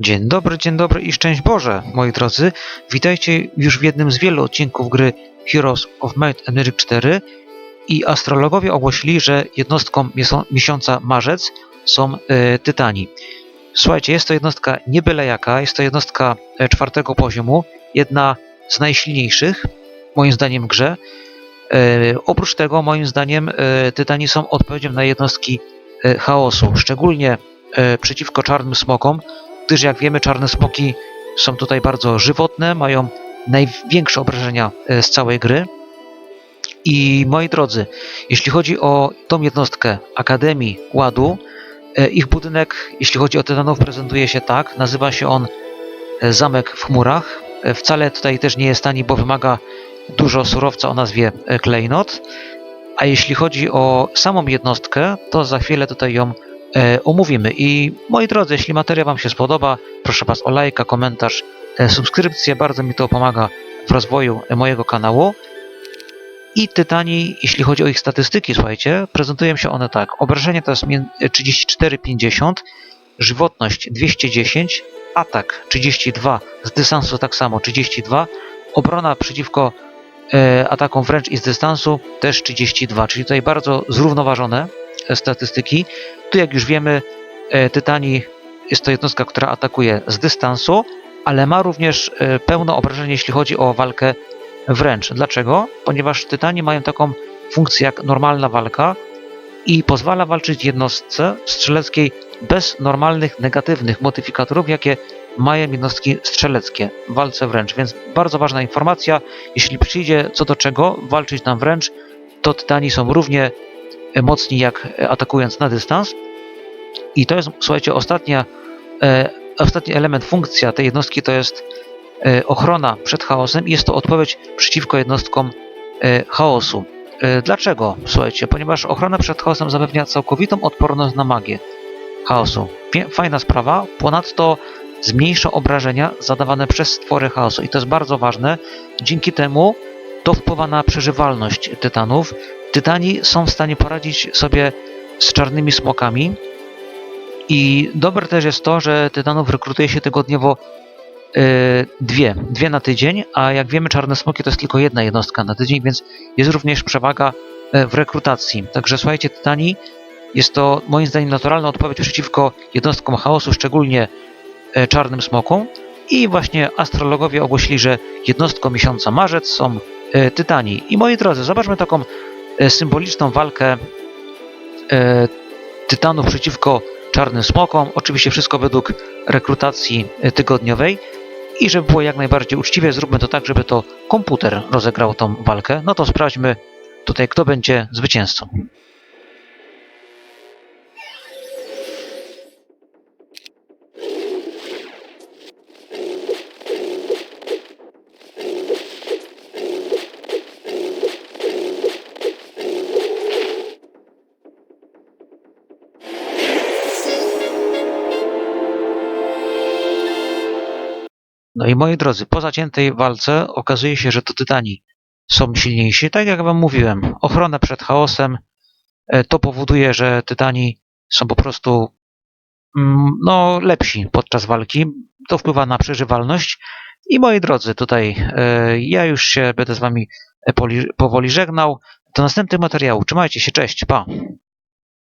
Dzień dobry, dzień dobry i szczęść Boże, moi drodzy. Witajcie już w jednym z wielu odcinków gry Heroes of Might and Magic 4 i astrologowie ogłosili, że jednostką miesią- miesiąca marzec są e, Tytani. Słuchajcie, jest to jednostka nie jaka, jest to jednostka e, czwartego poziomu, jedna z najsilniejszych, moim zdaniem, w grze. E, oprócz tego, moim zdaniem, e, Tytani są odpowiedzią na jednostki chaosu, szczególnie przeciwko czarnym smokom, gdyż jak wiemy czarne smoki są tutaj bardzo żywotne, mają największe obrażenia e, z całej gry. I moi drodzy, jeśli chodzi o tą jednostkę Akademii Ładu, e, ich budynek, jeśli chodzi o Tytanów, prezentuje się tak. Nazywa się on e, Zamek w chmurach. Wcale tutaj też nie jest tani, bo wymaga dużo surowca o nazwie klejnot. A jeśli chodzi o samą jednostkę, to za chwilę tutaj ją omówimy. I moi drodzy, jeśli materiał Wam się spodoba, proszę Was o lajka, komentarz, e, subskrypcję. Bardzo mi to pomaga w rozwoju e, mojego kanału. I Tytani, jeśli chodzi o ich statystyki, słuchajcie, prezentują się one tak. Obrażenie to jest mię- e, 34,50, żywotność 210, atak 32, z dystansu tak samo 32, obrona przeciwko e, atakom wręcz i z dystansu też 32, czyli tutaj bardzo zrównoważone e, statystyki. Tu jak już wiemy, e, Tytani jest to jednostka, która atakuje z dystansu, ale ma również e, pełne obrażenie, jeśli chodzi o walkę wręcz. Dlaczego? Ponieważ Tytani mają taką funkcję jak normalna walka i pozwala walczyć jednostce strzeleckiej bez normalnych negatywnych modyfikatorów, jakie mają jednostki strzeleckie w walce wręcz. Więc bardzo ważna informacja, jeśli przyjdzie co do czego walczyć nam wręcz, to Tytani są równie mocni jak atakując na dystans. I to jest, słuchajcie, ostatnia, e, ostatni element, funkcja tej jednostki to jest e, ochrona przed chaosem i jest to odpowiedź przeciwko jednostkom e, chaosu. Dlaczego? Słuchajcie, ponieważ ochrona przed chaosem zapewnia całkowitą odporność na magię chaosu. Fajna sprawa. Ponadto zmniejsza obrażenia zadawane przez stwory chaosu i to jest bardzo ważne. Dzięki temu to wpływa na przeżywalność tytanów. Tytani są w stanie poradzić sobie z czarnymi smokami i dobre też jest to, że tytanów rekrutuje się tygodniowo yy, dwie, dwie na tydzień, a jak wiemy czarne smoki to jest tylko jedna jednostka na tydzień, więc jest również przewaga e, w rekrutacji. Także słuchajcie, tytani jest to moim zdaniem naturalna odpowiedź przeciwko jednostkom chaosu, szczególnie e, czarnym smokom. I właśnie astrologowie ogłosili, że jednostką miesiąca marzec są e, tytani. I moi drodzy, zobaczmy taką e, symboliczną walkę e, tytanów przeciwko czarnym smokom. Oczywiście wszystko według rekrutacji e, tygodniowej. I żeby było jak najbardziej uczciwie, zróbmy to tak, żeby to komputer rozegrał tą walkę. No to sprawdźmy tutaj, kto będzie zwycięzcą. No i moi drodzy, po zaciętej walce okazuje się, że to Tytani są silniejsi. Tak jak wam mówiłem, ochrona przed chaosem e, to powoduje, że Tytani są po prostu mm, no, lepsi podczas walki. To wpływa na przeżywalność. I moi drodzy, tutaj e, ja już się będę z wami e, powoli żegnał. Do następnego materiału. Trzymajcie się, cześć, pa!